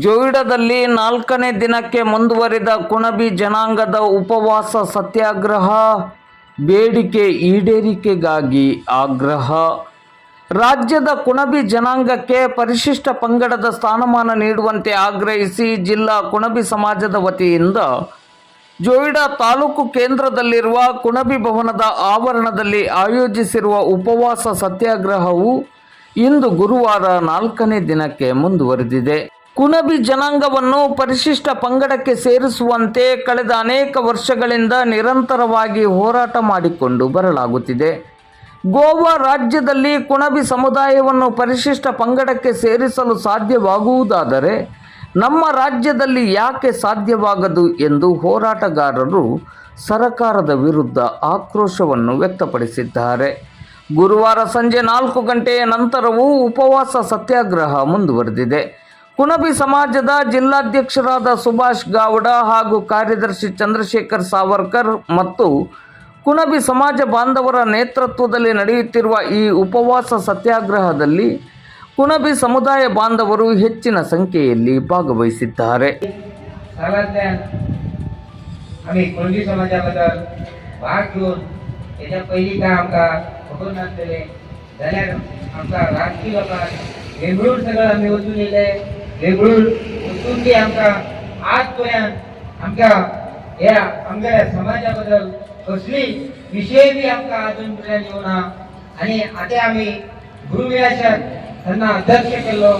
ಜೋಯಿಡಾದಲ್ಲಿ ನಾಲ್ಕನೇ ದಿನಕ್ಕೆ ಮುಂದುವರಿದ ಕುಣಬಿ ಜನಾಂಗದ ಉಪವಾಸ ಸತ್ಯಾಗ್ರಹ, ಬೇಡಿಕೆ ಈಡೇರಿಕೆಗಾಗಿ ಆಗ್ರಹ. ರಾಜ್ಯದ ಕುಣಬಿ ಜನಾಂಗಕ್ಕೆ ಪರಿಶಿಷ್ಟ ಪಂಗಡದ ಸ್ಥಾನಮಾನ ನೀಡುವಂತೆ ಆಗ್ರಹಿಸಿ ಜಿಲ್ಲಾ ಕುಣಬಿ ಸಮಾಜದ ವತಿಯಿಂದ ಜೋಯಿಡಾ ತಾಲೂಕು ಕೇಂದ್ರದಲ್ಲಿರುವ ಕುಣಬಿ ಭವನದ ಆವರಣದಲ್ಲಿ ಆಯೋಜಿಸಿರುವ ಉಪವಾಸ ಸತ್ಯಾಗ್ರಹವು ಇಂದು ಗುರುವಾರ ನಾಲ್ಕನೇ ದಿನಕ್ಕೆ ಮುಂದುವರೆದಿದೆ. ಕುಣಬಿ ಜನಾಂಗವನ್ನು ಪರಿಶಿಷ್ಟ ಪಂಗಡಕ್ಕೆ ಸೇರಿಸುವಂತೆ ಕಳೆದ ಅನೇಕ ವರ್ಷಗಳಿಂದ ನಿರಂತರವಾಗಿ ಹೋರಾಟ ಮಾಡಿಕೊಂಡು ಬರಲಾಗುತ್ತಿದೆ. ಗೋವಾ ರಾಜ್ಯದಲ್ಲಿ ಕುಣಬಿ ಸಮುದಾಯವನ್ನು ಪರಿಶಿಷ್ಟ ಪಂಗಡಕ್ಕೆ ಸೇರಿಸಲು ಸಾಧ್ಯವಾಗುವುದಾದರೆ ನಮ್ಮ ರಾಜ್ಯದಲ್ಲಿ ಯಾಕೆ ಸಾಧ್ಯವಾಗದು ಎಂದು ಹೋರಾಟಗಾರರು ಸರಕಾರದ ವಿರುದ್ಧ ಆಕ್ರೋಶವನ್ನು ವ್ಯಕ್ತಪಡಿಸಿದ್ದಾರೆ. ಗುರುವಾರ ಸಂಜೆ ನಾಲ್ಕು ಗಂಟೆಯ ನಂತರವೂ ಉಪವಾಸ ಸತ್ಯಾಗ್ರಹ ಮುಂದುವರೆದಿದೆ. ಕುಣಬಿ ಸಮಾಜದ ಜಿಲ್ಲಾಧ್ಯಕ್ಷರಾದ ಸುಭಾಷ್ ಗಾವಡ ಹಾಗೂ ಕಾರ್ಯದರ್ಶಿ ಚಂದ್ರಶೇಖರ್ ಸಾವರ್ಕರ್ ಮತ್ತು ಕುಣಬಿ ಸಮಾಜ ಬಾಂಧವರ ನೇತೃತ್ವದಲ್ಲಿ ನಡೆಯುತ್ತಿರುವ ಈ ಉಪವಾಸ ಸತ್ಯಾಗ್ರಹದಲ್ಲಿ ಕುಣಬಿ ಸಮುದಾಯ ಬಾಂಧವರು ಹೆಚ್ಚಿನ ಸಂಖ್ಯೆಯಲ್ಲಿ ಭಾಗವಹಿಸಿದ್ದಾರೆ सालांतल्यान आमी कोणबी समाजा बद्दल भाग घेवन तेच्या पयलीं काय आमकां खबर नासलेले जाल्यार आमकां राजकीय लोकांक वेगळूच सगळं आमी वचून येयले वेगळूच वचून बी आमकां आज पर्यंत आमच्या ह्या आमच्या समाजा बद्दल कसली विशय बी आमकां अजून पर्यंत येवना आनी आतां आमी गुरुविलासाक तेन्ना अध्यक्ष केल्लो